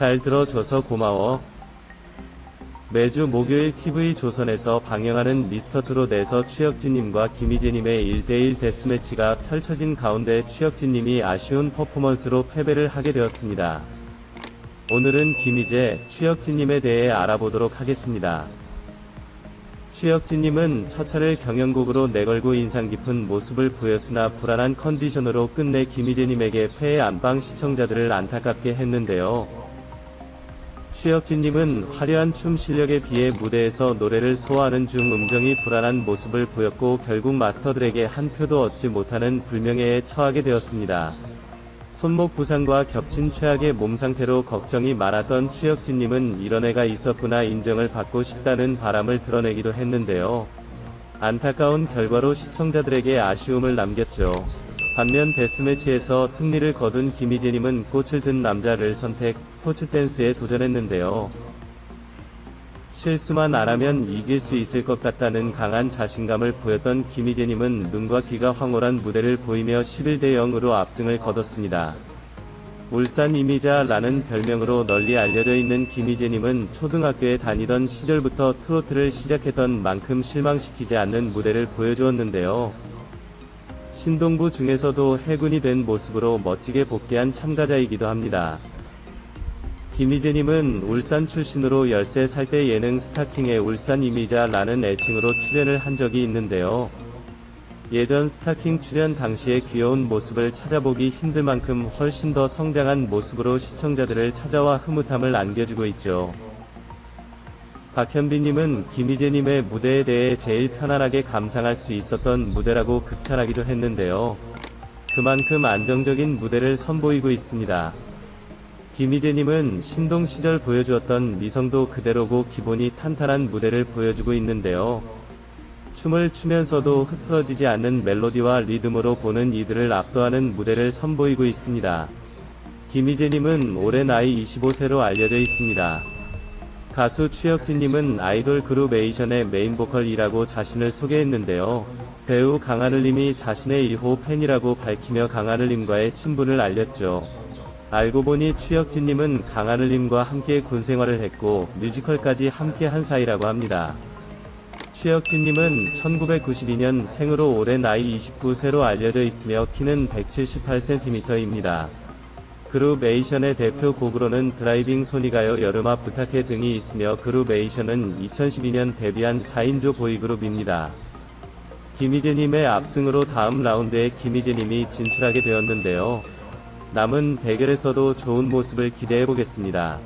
잘 들어줘서 고마워. 매주 목요일 TV 조선에서 방영하는 미스터트롯에서 추혁진님과 김희재님의 1대1 데스매치가 펼쳐진 가운데 추혁진님이 아쉬운 퍼포먼스로 패배를 하게 되었습니다. 오늘은 김희재, 추혁진님에 대해 알아보도록 하겠습니다. 추혁진님은 첫 차를 경연곡으로 내걸고 인상 깊은 모습을 보였으나 불안한 컨디션으로 끝내 김희재님에게 패의 안방 시청자들을 안타깝게 했는데요. 추혁진님은 화려한 춤 실력에 비해 무대에서 노래를 소화하는 중 음정이 불안한 모습을 보였고 결국 마스터들에게 한 표도 얻지 못하는 불명예에 처하게 되었습니다. 손목 부상과 겹친 최악의 몸 상태로 걱정이 많았던 추혁진님은 이런 애가 있었구나 인정을 받고 싶다는 바람을 드러내기도 했는데요. 안타까운 결과로 시청자들에게 아쉬움을 남겼죠. 반면 데스매치에서 승리를 거둔 김희재님은 꽃을 든 남자를 선택 스포츠 댄스에 도전했는데요. 실수만 안 하면 이길 수 있을 것 같다는 강한 자신감을 보였던 김희재님은 눈과 귀가 황홀한 무대를 보이며 11대 0으로 압승을 거뒀습니다. 울산 이미자라는 별명으로 널리 알려져 있는 김희재님은 초등학교에 다니던 시절부터 트로트를 시작했던 만큼 실망시키지 않는 무대를 보여주었는데요. 신동부 중에서도 해군이 된 모습으로 멋지게 복귀한 참가자이기도 합니다. 김희재님은 울산 출신으로 13살 때 예능 스타킹의 울산 이미자라는 애칭으로 출연을 한 적이 있는데요. 예전 스타킹 출연 당시의 귀여운 모습을 찾아보기 힘들 만큼 훨씬 더 성장한 모습으로 시청자들을 찾아와 흐뭇함을 안겨주고 있죠. 박현빈님은 김희재님의 무대에 대해 제일 편안하게 감상할 수 있었던 무대라고 극찬하기도 했는데요. 그만큼 안정적인 무대를 선보이고 있습니다. 김희재님은 신동 시절 보여주었던 미성도 그대로고 기본이 탄탄한 무대를 보여주고 있는데요. 춤을 추면서도 흐트러지지 않는 멜로디와 리듬으로 보는 이들을 압도하는 무대를 선보이고 있습니다. 김희재님은 올해 나이 25세로 알려져 있습니다. 가수 추혁진님은 아이돌 그룹 에이션의 메인 보컬이라고 자신을 소개했는데요. 배우 강하늘님이 자신의 1호 팬이라고 밝히며 강하늘님과의 친분을 알렸죠. 알고 보니 추혁진님은 강하늘님과 함께 군 생활을 했고 뮤지컬까지 함께 한 사이라고 합니다. 추혁진님은 1992년 생으로 올해 나이 29세로 알려져 있으며 키는 178cm입니다. 그룹 에이션의 대표 곡으로는 드라이빙 손이가요 여름아 부탁해 등이 있으며 그룹 에이션은 2012년 데뷔한 4인조 보이그룹입니다. 김희재님의 압승으로 다음 라운드에 김희재님이 진출하게 되었는데요. 남은 대결에서도 좋은 모습을 기대해 보겠습니다.